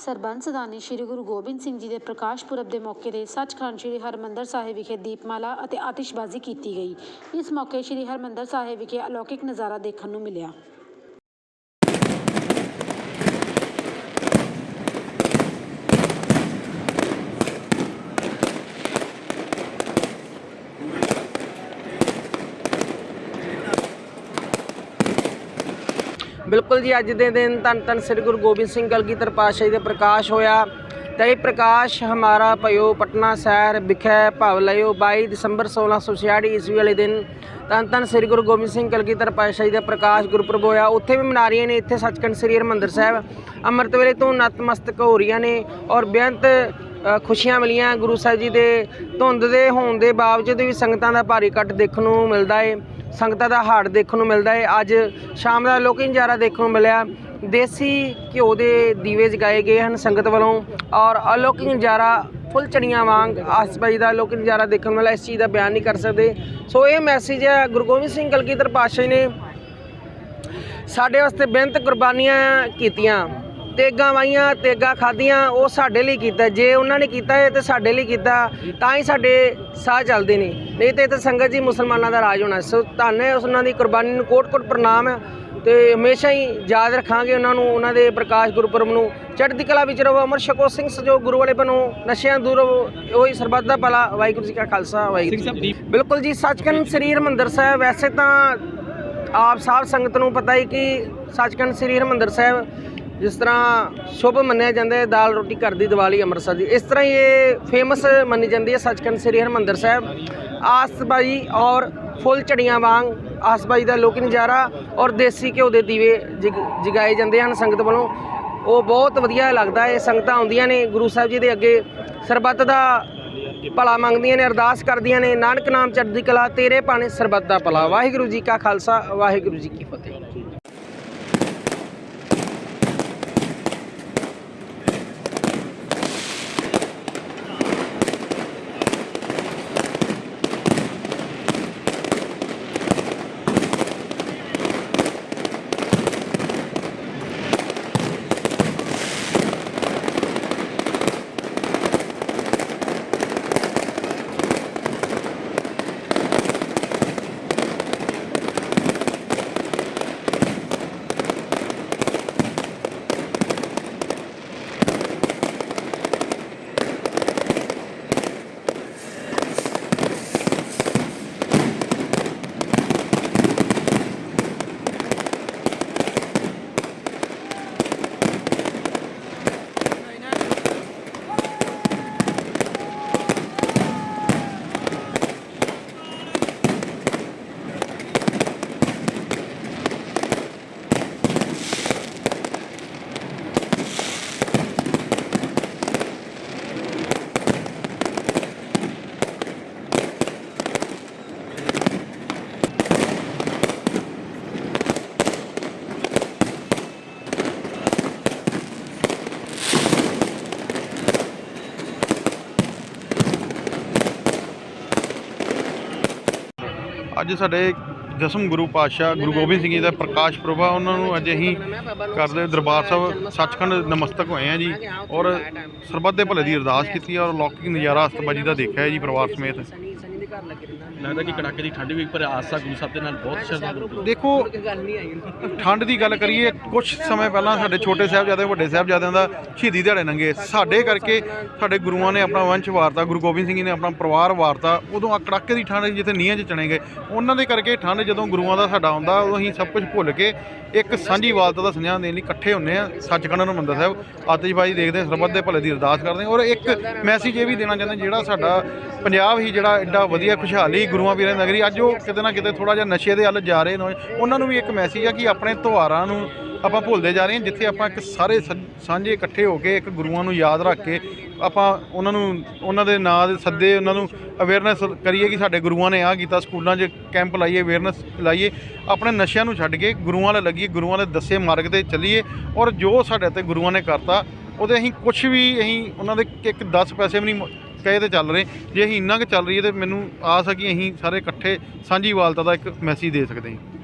ਸਰਬੰਸ ਦਾਨੀ ਸ੍ਰੀ ਗੁਰੂ ਗੋਬਿੰਦ ਸਿੰਘ ਜੀ ਦੇ ਪ੍ਰਕਾਸ਼ ਪੁਰਬ ਦੇ ਮੌਕੇ ਤੇ ਸੱਚਖੰਡ ਸ੍ਰੀ ਹਰਮੰਦਰ ਸਾਹਿਬ ਵਿਖੇ ਦੀਪਮਾਲਾ ਅਤੇ ਆਤਿਸ਼ਬਾਜ਼ੀ ਕੀਤੀ ਗਈ। ਇਸ ਮੌਕੇ ਸ੍ਰੀ ਹਰਮੰਦਰ ਸਾਹਿਬ ਵਿਖੇ ਅਲੌਕਿਕ ਨਜ਼ਾਰਾ ਦੇਖਣ ਨੂੰ ਮਿਲਿਆ। ਬਿਲਕੁਲ ਜੀ, ਅੱਜ ਦੇ ਦਿਨ ਧੰਨ ਧੰਨ ਸ੍ਰੀ ਗੁਰੂ ਗੋਬਿੰਦ ਸਿੰਘ ਕਲਗੀਧਰ ਪਾਤਸ਼ਾਹ ਜੀ ਦਾ ਪ੍ਰਕਾਸ਼ ਹੋਇਆ। ਤੇ ਇਹ ਪ੍ਰਕਾਸ਼ ਹਮਾਰਾ ਭਇਓ ਪਟਨਾ ਸ਼ਹਿਰ ਵਿਖੇ ਭਵ ਲਿਓ 22 ਦਸੰਬਰ 1666 ਈਸਵੀ ਵਾਲੇ ਦਿਨ ਧੰਨ ਧੰਨ ਸ੍ਰੀ ਗੁਰੂ ਗੋਬਿੰਦ ਸਿੰਘ ਕਲਗੀਧਰ ਪਾਤਸ਼ਾਹ ਜੀ ਦਾ ਪ੍ਰਕਾਸ਼ ਗੁਰਪੁਰਬ ਹੋਇਆ। ਉੱਥੇ ਵੀ ਮਨਾ ਰਹੀਆਂ ਨੇ, ਇੱਥੇ ਸੱਚਖੰਡ ਸ੍ਰੀ ਹਰਿਮੰਦਰ ਸਾਹਿਬ ਅੰਮ੍ਰਿਤ ਵੇਲੇ ਤੋਂ ਨਤਮਸਤਕ ਹੋ ਰਹੀਆਂ ਨੇ ਔਰ ਬੇਅੰਤ ਖੁਸ਼ੀਆਂ ਮਿਲੀਆਂ। ਗੁਰੂ ਸਾਹਿਬ ਜੀ ਦੇ ਧੁੰਦ ਦੇ ਹੋਣ ਦੇ ਬਾਵਜੂਦ ਵੀ ਸੰਗਤਾਂ ਦਾ ਭਾਰੀ ਇਕੱਠ ਦੇਖਣ ਨੂੰ ਮਿਲਦਾ ਏ। ਸੰਗਤਾਂ ਦਾ ਹਾੜ ਦੇਖਣ ਨੂੰ ਮਿਲਦਾ ਹੈ। ਅੱਜ ਸ਼ਾਮ ਦਾ ਲੋਕੀ ਨਜ਼ਾਰਾ ਦੇਖਣ ਨੂੰ ਮਿਲਿਆ। ਦੇਸੀ ਘਿਓ ਦੇ ਦੀਵੇ ਜਗਾਏ ਗਏ ਹਨ ਸੰਗਤ ਵੱਲੋਂ ਔਰ ਅਲੌਕਿਕ ਨਜ਼ਾਰਾ, ਫੁੱਲ ਚੜੀਆਂ ਵਾਂਗ ਆਸਬਾਈ ਦਾ ਅਲੌਕਿਕ ਨਜ਼ਾਰਾ ਦੇਖਣ ਨੂੰ ਮਿਲਿਆ। ਇਸ ਚੀਜ਼ ਦਾ ਬਿਆਨ ਨਹੀਂ ਕਰ ਸਕਦੇ। ਸੋ ਇਹ ਮੈਸੇਜ ਹੈ, ਗੁਰੂ ਗੋਬਿੰਦ ਸਿੰਘ ਕਲਗੀਧਰ ਪਾਤਸ਼ਾਹ ਨੇ ਸਾਡੇ ਵਾਸਤੇ ਬੇਅੰਤ ਕੁਰਬਾਨੀਆਂ ਕੀਤੀਆਂ। ਤੇਗਾਂ ਵਾਈਆਂ ਤੇਗਾਂ ਖਾਧੀਆਂ ਉਹ ਸਾਡੇ ਲਈ ਕੀਤਾ। ਜੇ ਉਹਨਾਂ ਨੇ ਕੀਤਾ ਹੈ ਤੇ ਸਾਡੇ ਲਈ ਕੀਤਾ ਤਾਂ ਹੀ ਸਾਡੇ ਸਾਹ ਚੱਲਦੇ ਨੇ। ਨਹੀਂ ਤੇ ਇਹ ਤਾਂ ਸੰਗਤ ਜੀ ਮੁਸਲਮਾਨਾਂ ਦਾ ਰਾਜ ਹੋਣਾ। ਸੋ ਧੰਨ ਹੈ ਉਹਨਾਂ ਦੀ ਕੁਰਬਾਨੀ ਨੂੰ ਕੋਟ-ਕੋਟ ਪ੍ਰਣਾਮ ਹੈ। ਤੇ ਹਮੇਸ਼ਾ ਹੀ ਯਾਦ ਰੱਖਾਂਗੇ ਉਹਨਾਂ ਨੂੰ ਉਹਨਾਂ ਦੇ ਪ੍ਰਕਾਸ਼ ਗੁਰਪੁਰਬ ਨੂੰ। ਚੜ੍ਹਦੀ ਕਲਾ ਵਿੱਚ ਰਹੋ ਅਮਰ ਛਕੋ ਸਿੰਘ ਸਜੋ ਗੁਰੂ ਵਾਲੇ ਬਣੋ। ਨਸ਼ਿਆਂ ਦੂਰ ਰਹੋ ਉਹੀ ਸਰਬੱਤ ਦਾ ਭਲਾ। ਵਾਹਿਗੁਰੂ ਜੀ ਕਾ ਖਾਲਸਾ ਵਾਹਿਗੁਰੂ ਜੀ। ਬਿਲਕੁਲ ਜੀ ਸੱਚਖੰਡ ਸ੍ਰੀ ਹਰਿਮੰਦਰ ਸਾਹਿਬ ਵੈਸੇ ਤਾਂ ਆਪ ਸਾਧ ਸੰਗਤ ਨੂੰ ਪਤਾ ਹੀ ਕਿ ਸੱਚਖੰਡ ਸ੍ਰੀ ਹਰਿਮੰਦਰ ਸਾਹਿਬ ਜਿਸ ਤਰ੍ਹਾਂ ਸ਼ੁਭ ਮੰਨਿਆ ਜਾਂਦਾ ਹੈ, ਦਾਲ ਰੋਟੀ ਘਰ ਦੀ ਦੀਵਾਲੀ, ਅੰਮ੍ਰਿਤਸਰ ਦੀ। ਇਸ ਤਰ੍ਹਾਂ ਹੀ ਇਹ ਫੇਮਸ ਮੰਨੀ ਜਾਂਦੀ ਹੈ ਸੱਚਖੰਡ ਸ੍ਰੀ ਹਰਿਮੰਦਰ ਸਾਹਿਬ। ਆਸਬਾਈ ਔਰ ਫੁੱਲ ਝੜੀਆਂ ਵਾਂਗ ਆਸਬਾਈ ਦਾ ਲੋਕ ਨਜ਼ਾਰਾ ਔਰ ਦੇਸੀ ਘਿਓ ਦੇ ਦੀਵੇ ਜਗ- ਜਗਾਏ ਜਾਂਦੇ ਹਨ ਸੰਗਤ ਵੱਲੋਂ। ਉਹ ਬਹੁਤ ਵਧੀਆ ਲੱਗਦਾ ਹੈ। ਸੰਗਤਾਂ ਆਉਂਦੀਆਂ ਨੇ, ਗੁਰੂ ਸਾਹਿਬ ਜੀ ਦੇ ਅੱਗੇ ਸਰਬੱਤ ਦਾ ਭਲਾ ਮੰਗਦੀਆਂ ਨੇ, ਅਰਦਾਸ ਕਰਦੀਆਂ ਨੇ। ਨਾਨਕ ਨਾਮ ਚੜ੍ਹਦੀ ਕਲਾ, ਤੇਰੇ ਪਾਣੇ ਸਰਬੱਤ ਦਾ ਭਲਾ। ਵਾਹਿਗੁਰੂ ਜੀ ਕਾ ਖਾਲਸਾ, ਵਾਹਿਗੁਰੂ ਜੀ ਕੀ ਫਤਿਹ। ਅੱਜ ਸਾਡੇ ਦਸਮ ਗੁਰੂ ਪਾਤਸ਼ਾਹ ਗੁਰੂ ਗੋਬਿੰਦ ਸਿੰਘ ਜੀ ਦਾ ਪ੍ਰਕਾਸ਼ ਪੁਰਬ ਆ ਉਹਨਾਂ ਨੂੰ ਅੱਜ ਅਸੀਂ ਕਰਦੇ ਦਰਬਾਰ ਸਾਹਿਬ ਸੱਚਖੰਡ ਨਮਸਤਕ ਹੋਏ ਆ ਜੀ ਔਰ ਸਰਬੱਤ ਦੇ ਭਲੇ ਦੀ ਅਰਦਾਸ ਕੀਤੀ ਔਰ ਲੌਕਿਕ ਨਜ਼ਾਰਾ ਅਸਤਬਾਜੀ ਦਾ ਦੇਖਿਆ ਜੀ ਪਰਿਵਾਰ ਸਮੇਤ। ਲੱਗਦਾ ਕਿ ਕੜਾਕੇ ਦੀ ਠੰਡ ਵੀ ਪਰ ਆਸਾ ਗੁਰੂ ਸਾਹਿਬ ਦੇ ਨਾਲ ਬਹੁਤ ਸ਼ਰਧਾ ਦੇਖੋ ਠੰਡ ਦੀ ਗੱਲ ਕਰੀਏ ਕੁਝ ਸਮੇਂ ਪਹਿਲਾਂ ਸਾਡੇ ਛੋਟੇ ਸਾਹਿਬਜ਼ਾਦੇ ਵੱਡੇ ਸਾਹਿਬਜ਼ਾਦਿਆਂ ਦਾ ਸ਼ਹੀਦੀ ਦਿਹਾੜੇ ਲੰਘੇ ਸਾਡੇ ਕਰਕੇ ਸਾਡੇ ਗੁਰੂਆਂ ਨੇ ਆਪਣਾ ਵੰਸ਼ ਵਾਰਤਾ ਗੁਰੂ ਗੋਬਿੰਦ ਸਿੰਘ ਜੀ ਨੇ ਆਪਣਾ ਪਰਿਵਾਰ ਵਾਰਤਾ ਉਦੋਂ ਆ ਕੜਾਕੇ ਦੀ ਠੰਡ ਜਿੱਥੇ ਨੀਹਾਂ 'ਚ ਚਣੇ ਗਏ ਉਹਨਾਂ ਦੇ ਕਰਕੇ ਠੰਡ ਜਦੋਂ ਗੁਰੂਆਂ ਦਾ ਸਾਡਾ ਆਉਂਦਾ ਉਦੋਂ ਅਸੀਂ ਸਭ ਕੁਝ ਭੁੱਲ ਕੇ ਇੱਕ ਸਾਂਝੀ ਵਾਲਤਾ ਦਾ ਸੁਨੇਹਾ ਦੇਣ ਲਈ ਇਕੱਠੇ ਹੁੰਨੇ ਆ ਸੱਚਖੰਡ ਹਰਿਮੰਦਰ ਸਾਹਿਬ। ਆਤਿਸ਼ਬਾਜ਼ੀ ਦੇਖਦੇ ਹਾਂ, ਸਰਬੱਤ ਦੇ ਭਲੇ ਦੀ ਅਰਦਾਸ ਕਰਦੇ ਔਰ ਇੱਕ ਮੈਸੇਜ ਇਹ ਵੀ ਦੇਣਾ ਚਾਹੁੰਦੇ ਜਿਹੜਾ ਸਾਡਾ ਪੰਜਾਬ ਹੀ ਜਿਹੜਾ ਐਡਾ ਵਧੀਆ ਖੁਸ਼ਹਾਲੀ ਗੁਰੂਆਂ ਵੀਰਾਂ ਦੀ ਨਗਰੀ ਅੱਜ ਉਹ ਕਿਤੇ ਨਾ ਕਿਤੇ ਥੋੜਾ ਜਿਹਾ ਨਸ਼ੇ ਦੇ ਵੱਲ ਜਾ ਰਹੇ ਨੇ। ਉਹਨਾਂ ਨੂੰ ਵੀ ਇੱਕ ਮੈਸੇਜ ਆ ਕਿ ਆਪਣੇ ਤਿਉਹਾਰਾਂ ਨੂੰ ਆਪਾਂ ਭੁੱਲਦੇ ਜਾ ਰਹੇ ਹਾਂ, ਜਿੱਥੇ ਆਪਾਂ ਇੱਕ ਸਾਰੇ ਸ- ਸਾਂਝੇ ਇਕੱਠੇ ਹੋ ਕੇ ਇੱਕ ਗੁਰੂਆਂ ਨੂੰ ਯਾਦ ਰੱਖ ਕੇ ਆਪਾਂ ਉਹਨਾਂ ਨੂੰ, ਉਹਨਾਂ ਦੇ ਨਾਂ ਦੇ ਸੱਦੇ, ਉਹਨਾਂ ਨੂੰ ਅਵੇਅਰਨੈਸ ਕਰੀਏ ਕਿ ਸਾਡੇ ਗੁਰੂਆਂ ਨੇ ਆਹ ਕੀਤਾ, ਸਕੂਲਾਂ 'ਚ ਕੈਂਪ ਲਾਈਏ ਅਵੇਅਰਨੈਸ ਲਾਈਏ, ਆਪਣੇ ਨਸ਼ਿਆਂ ਨੂੰ ਛੱਡ ਕੇ ਗੁਰੂਆਂ ਨਾਲ ਲੱਗੀਏ, ਗੁਰੂਆਂ ਦੇ ਦੱਸੇ ਮਾਰਗ ਤੇ ਚੱਲੀਏ ਔਰ ਜੋ ਸਾਡੇ ਤੇ ਗੁਰੂਆਂ ਨੇ ਕਰਤਾ, ਉਹਦੇ ਅਸੀਂ ਕੁਝ ਵੀ ਅਸੀਂ ਉਹਨਾਂ ਦੇ ਇੱਕ 10 ਪੈਸੇ ਵੀ ਨਹੀਂ ਕਹੇ ਤੇ ਚੱਲ ਰਹੇ। ਜੇ ਅਸੀਂ ਇੰਨਾ ਕੁ ਚੱਲ ਰਹੀਏ ਤੇ ਮੈਨੂੰ ਆਸ ਹੈ ਕਿ ਅਸੀਂ ਸਾਰੇ ਇਕੱਠੇ ਸਾਂਝੀ ਵਾਲਤਾ ਦਾ ਇੱਕ ਮੈਸੇਜ ਦੇ ਸਕਦੇ ਹਾਂ।